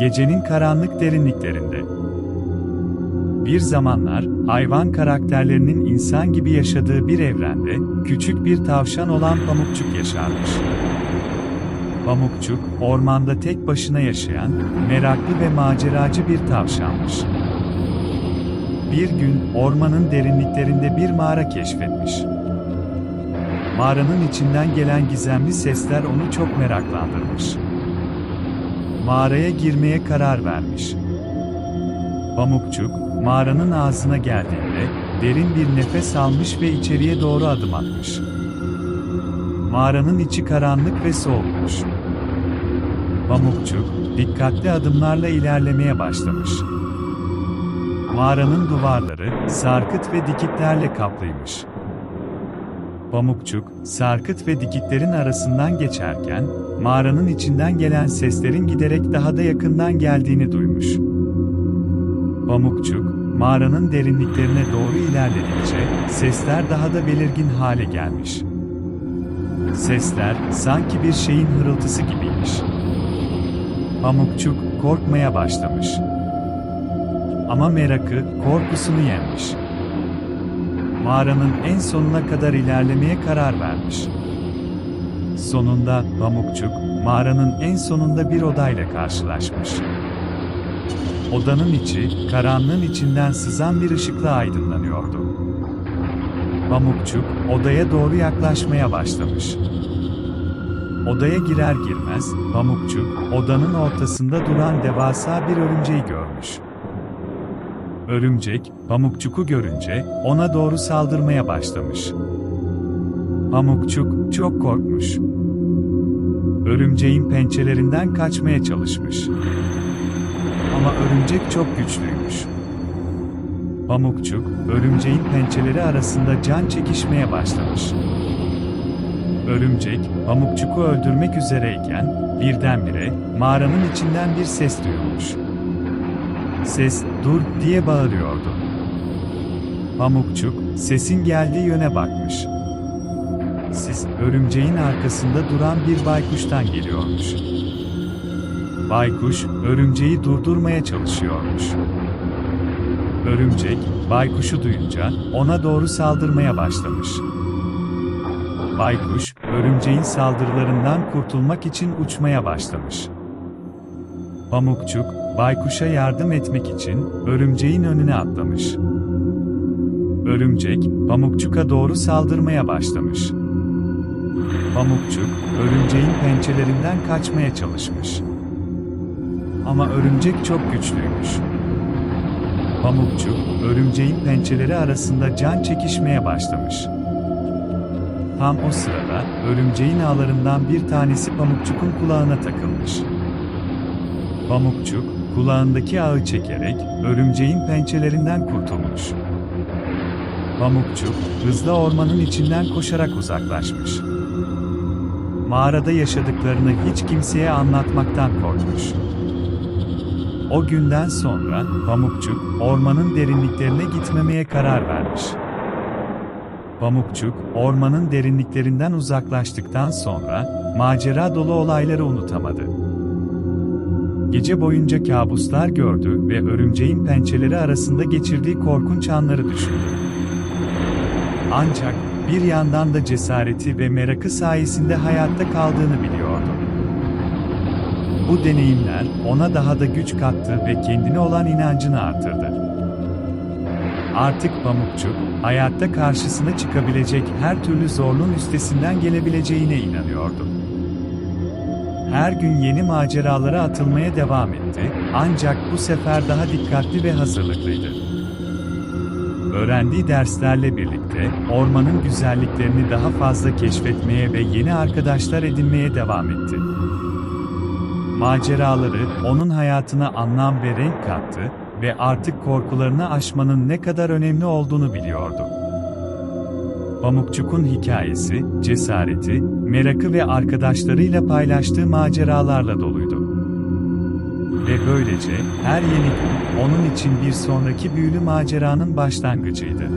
Gecenin karanlık derinliklerinde. Bir zamanlar, hayvan karakterlerinin insan gibi yaşadığı bir evrende, küçük bir tavşan olan Pamukçuk yaşarmış. Pamukçuk, ormanda tek başına yaşayan, meraklı ve maceracı bir tavşanmış. Bir gün, ormanın derinliklerinde bir mağara keşfetmiş. Mağaranın içinden gelen gizemli sesler onu çok meraklandırmış mağaraya girmeye karar vermiş. Pamukçuk, mağaranın ağzına geldiğinde, derin bir nefes almış ve içeriye doğru adım atmış. Mağaranın içi karanlık ve soğukmuş. Pamukçuk, dikkatli adımlarla ilerlemeye başlamış. Mağaranın duvarları, sarkıt ve dikitlerle kaplıymış. Pamukçuk, sarkıt ve dikitlerin arasından geçerken, mağaranın içinden gelen seslerin giderek daha da yakından geldiğini duymuş. Pamukçuk, mağaranın derinliklerine doğru ilerledikçe, sesler daha da belirgin hale gelmiş. Sesler, sanki bir şeyin hırıltısı gibiymiş. Pamukçuk, korkmaya başlamış. Ama merakı, korkusunu yenmiş mağaranın en sonuna kadar ilerlemeye karar vermiş. Sonunda Pamukçuk, mağaranın en sonunda bir odayla karşılaşmış. Odanın içi, karanlığın içinden sızan bir ışıkla aydınlanıyordu. Pamukçuk, odaya doğru yaklaşmaya başlamış. Odaya girer girmez, Pamukçuk, odanın ortasında duran devasa bir örümceği görmüş. Örümcek, Pamukçuk'u görünce ona doğru saldırmaya başlamış. Pamukçuk çok korkmuş. Örümceğin pençelerinden kaçmaya çalışmış. Ama örümcek çok güçlüymüş. Pamukçuk, örümceğin pençeleri arasında can çekişmeye başlamış. Örümcek, Pamukçuk'u öldürmek üzereyken, birdenbire mağaranın içinden bir ses duyulmuş. Ses, dur diye bağırıyordu. Pamukçuk, sesin geldiği yöne bakmış. Ses, örümceğin arkasında duran bir baykuştan geliyormuş. Baykuş, örümceği durdurmaya çalışıyormuş. Örümcek, baykuşu duyunca ona doğru saldırmaya başlamış. Baykuş, örümceğin saldırılarından kurtulmak için uçmaya başlamış. Pamukçuk, baykuşa yardım etmek için örümceğin önüne atlamış. Örümcek, Pamukçuk'a doğru saldırmaya başlamış. Pamukçuk, örümceğin pençelerinden kaçmaya çalışmış. Ama örümcek çok güçlüymüş. Pamukçuk, örümceğin pençeleri arasında can çekişmeye başlamış. Tam o sırada, örümceğin ağlarından bir tanesi Pamukçuk'un kulağına takılmış. Pamukçuk, kulağındaki ağı çekerek örümceğin pençelerinden kurtulmuş. Pamukçuk, hızla ormanın içinden koşarak uzaklaşmış. Mağarada yaşadıklarını hiç kimseye anlatmaktan korkmuş. O günden sonra Pamukçuk, ormanın derinliklerine gitmemeye karar vermiş. Pamukçuk, ormanın derinliklerinden uzaklaştıktan sonra macera dolu olayları unutamadı. Gece boyunca kabuslar gördü ve örümceğin pençeleri arasında geçirdiği korkunç anları düşündü. Ancak bir yandan da cesareti ve merakı sayesinde hayatta kaldığını biliyordu. Bu deneyimler ona daha da güç kattı ve kendine olan inancını artırdı. Artık Pamukçuk, hayatta karşısına çıkabilecek her türlü zorluğun üstesinden gelebileceğine inanıyordu. Her gün yeni maceralara atılmaya devam etti, ancak bu sefer daha dikkatli ve hazırlıklıydı. Öğrendiği derslerle birlikte ormanın güzelliklerini daha fazla keşfetmeye ve yeni arkadaşlar edinmeye devam etti. Maceraları onun hayatına anlam ve renk kattı ve artık korkularını aşmanın ne kadar önemli olduğunu biliyordu. Pamukçuk'un hikayesi, cesareti, merakı ve arkadaşlarıyla paylaştığı maceralarla doluydu. ve böylece her yeni gün onun için bir sonraki büyülü maceranın başlangıcıydı.